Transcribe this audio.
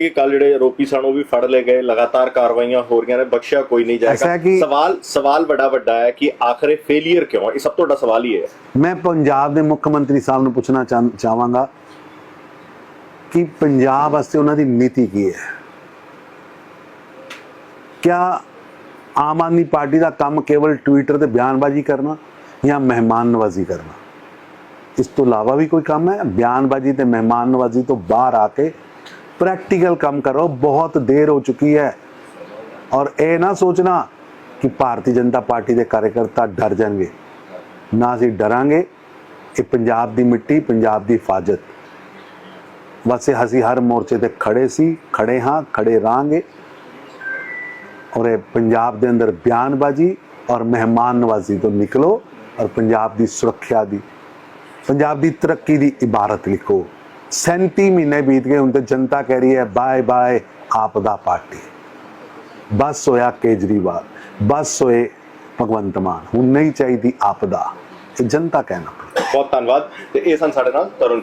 ਕਿ ਕੱਲ ਜਿਹੜੇ ਆਰੋਪੀ ਸਨ ਉਹ ਵੀ ਫੜ ਲਏ ਗਏ ਲਗਾਤਾਰ ਕਾਰਵਾਈਆਂ ਹੋ ਰਹੀਆਂ ਨੇ ਬਖਸ਼ਿਆ ਕੋਈ ਨਹੀਂ ਜਾਏਗਾ। ਸਵਾਲ ਸਵਾਲ ਬੜਾ ਵੱਡਾ ਹੈ ਕਿ ਆਖਰ ਇਹ ਫੇਲਿਅਰ ਕਿਉਂ ਹੈ? ਇਹ ਸਭ ਤੋਂ ਵੱਡਾ ਸਵਾਲ ਹੀ ਹੈ। ਮੈਂ ਪੰਜਾਬ ਦੇ ਮੁੱਖ ਮੰਤਰੀ ਸਾਹਿਬ ਨੂੰ ਪੁੱਛਣਾ ਚਾਹ- ਚਾਹਾਂਗਾ ਕਿ ਪੰਜਾਬ ਵਾਸਤੇ ਉਹਨਾਂ ਦੀ ਨੀਤੀ ਕੀ ਹੈ? ਕਿਆ ਆਮ ਆਦਮੀ ਪਾਰਟੀ ਦਾ ਕੰਮ ਕੇਵਲ ਟਵਿੱਟਰ ਤੇ ਬਿਆਨਬਾਜ਼ੀ ਕਰਨਾ ਜਾਂ ਮਹਿਮਾਨ ਨਵਾਜ਼ੀ ਕਰਨਾ? ਇਸ ਤੋਂ ਇਲਾਵਾ ਵੀ ਕੋਈ ਕੰਮ ਹੈ? ਬਿਆਨਬਾਜ਼ੀ ਤੇ ਮਹਿਮਾਨ ਨਵਾਜ਼ੀ ਤੋਂ ਬਾਹਰ ਆ ਕੇ ਪ੍ਰੈਕਟੀਕਲ ਕੰਮ ਕਰੋ, ਬਹੁਤ ਦੇਰ ਹੋ ਚੁੱਕੀ ਹੈ। ਔਰ ਇਹ ਨਾ ਸੋਚਣਾ ਕਿ ਭਾਰਤੀ ਜਨਤਾ ਪਾਰਟੀ ਦੇ ਕਾਰਜਕਰਤਾ ਡਰ ਜਾਣਗੇ। ਨਾ ਅਸੀਂ ਡਰਾਂਗੇ, ਇਹ ਪੰਜਾਬ ਦੀ ਮਿੱਟੀ, ਪੰਜਾਬ ਦੀ ਹਿਫਾਜ਼ਤ ਵਸੇ ਅਸੀਂ ਹਰ ਮੋਰਚੇ ਤੇ ਖੜੇ ਸੀ, ਖੜੇ ਹਾਂ, ਖੜੇ ਰਾਂਗੇ ਔਰ ਇਹ ਪੰਜਾਬ ਦੇ ਅੰਦਰ ਬਿਆਨਬਾਜ਼ੀ ਔਰ ਮਹਿਮਾਨ ਨਵਾਜ਼ੀ ਤੋਂ ਨਿਕਲੋ ਔਰ ਪੰਜਾਬ ਦੀ ਸੁਰੱਖਿਆ ਦੀ, ਪੰਜਾਬ ਦੀ ਤਰੱਕੀ ਦੀ ਇਬਾਰਤ ਲਿਖੋ। 37 ਮਹੀਨੇ ਬੀਤ ਗਏ, ਹੁਣ ਤੇ ਜਨਤਾ ਕਹਿ ਰਹੀ ਹੈ, ਬਾਏ ਬਾਏ ਆਪਦਾ ਪਾਰਟੀ। ਬਸ ਹੋਇਆ ਕੇਜਰੀਵਾਲ, ਬਸ ਹੋਏ ਭਗਵੰਤ ਮਾਨ, ਹੁਣ ਨਹੀਂ ਚਾਹੀਦੀ ਆਪਦਾ ਇਹ ਜਨਤਾ ਕਹਿਣਾ। ਬਹੁਤ ਧੰਨਵਾਦ, ਤੇ ਇਹ ਸਨ ਸਾਡੇ ਨਾਲ ਤਰੁਣ